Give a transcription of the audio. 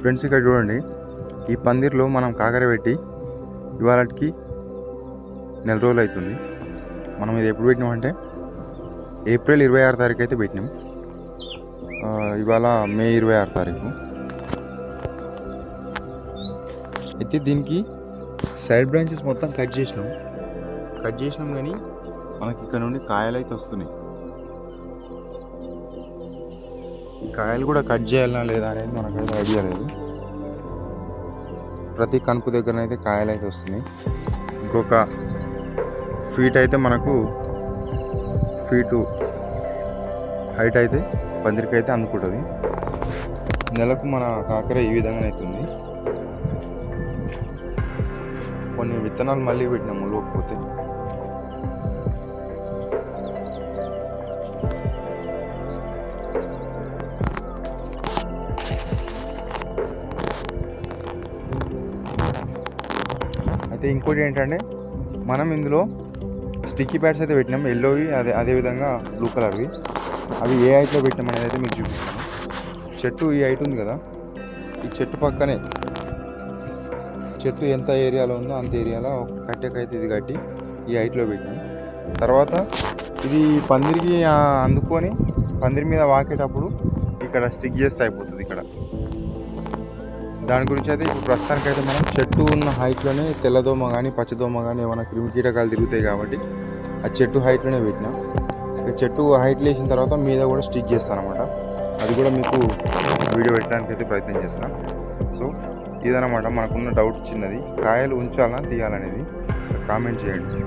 Friends ఇక్కడ చూడండి. ఈ పందిర్లో మనం కాకర పెట్టి ఇవాళకి నెల రోజులు అవుతుంది. మనం ఇది ఎప్పుడు పెట్టినామంటే ఏప్రిల్ ఇరవై ఆరు తారీఖు అయితే పెట్టినాం. ఇవాళ మే ఇరవై ఆరు తారీఖు. అయితే దీనికి సైడ్ బ్రాంచెస్ మొత్తం కట్ చేసినాం. కట్ చేసినాం కానీ మనకి ఇక్కడ నుండి కాయలు అయితే వస్తున్నాయి. కాయలు కూడా కట్ చేయాలా లేదా అనేది మనకైతే ఐడియా లేదు. ప్రతి కనుపు దగ్గర అయితే కాయలు అయితే వస్తున్నాయి. ఇంకొక ఫీట్ అయితే మనకు ఫీటు హైట్ అయితే పందిరికి అయితే అందుకుంటుంది. నెలకు మన కాకర ఈ విధంగా అవుతుంది కొన్ని విత్తనాలు మళ్ళీ పెట్టినాము లోకపోతే అయితే ఇంకోటి ఏంటంటే మనం ఇందులో స్టిక్కీ ప్యాడ్స్ అయితే పెట్టినాం ఎల్లోవి అదే అదేవిధంగా బ్లూ కలర్వి. అవి ఏ హైట్లో పెట్టినాం అనేది అయితే మీకు చూపిస్తాను. చెట్టు ఈ హైట్ ఉంది కదా ఈ చెట్టు పక్కనే చెట్టు ఎంత ఏరియాలో ఉందో అంత ఏరియాలో ఒక కట్టెకైతే ఇది కట్టి ఈ హైట్లో పెట్టినాం. తర్వాత ఇది పందిరికి అందుకొని పందిరి మీద వాకేటప్పుడు ఇక్కడ స్టిక్ చేస్తే అయిపోతుంది ఇక్కడ. దాని గురించి అయితే ఇప్పుడు ప్రస్తుతానికి అయితే మనం చెట్టు ఉన్న హైట్లోనే తెల్లదోమ కానీ పచ్చదోమ కానీ ఏమైనా క్రిమి కీటకాలు తిరుగుతాయి కాబట్టి ఆ చెట్టు హైట్లోనే పెట్టినాం. ఇక చెట్టు హైట్లో వేసిన తర్వాత మీద కూడా స్టిక్ చేస్తాను అనమాట అది కూడా మీకు వీడియో పెట్టడానికి అయితే ప్రయత్నం చేస్తాను సో ఇదనమాట మనకున్న డౌట్ చిన్నది. కాయలు ఉంచాలా తీయాలనేది? సో కామెంట్ చేయండి.